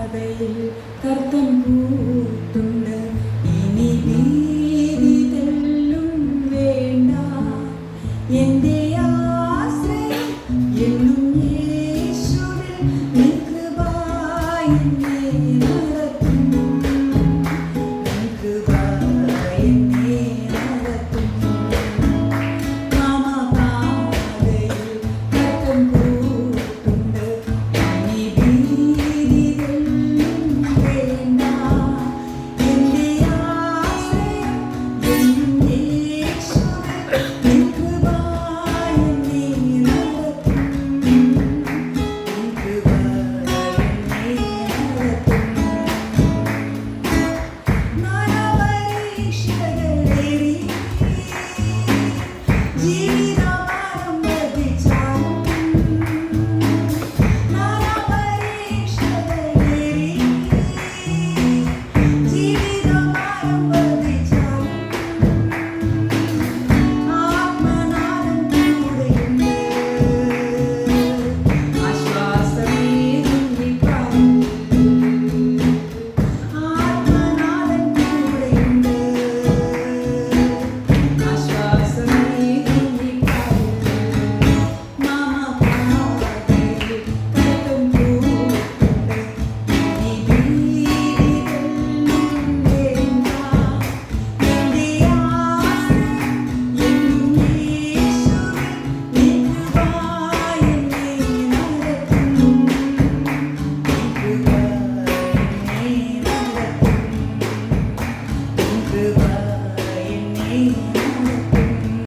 നാമപാതയിൽ കർത്തം കൂട്ടുണ്ട്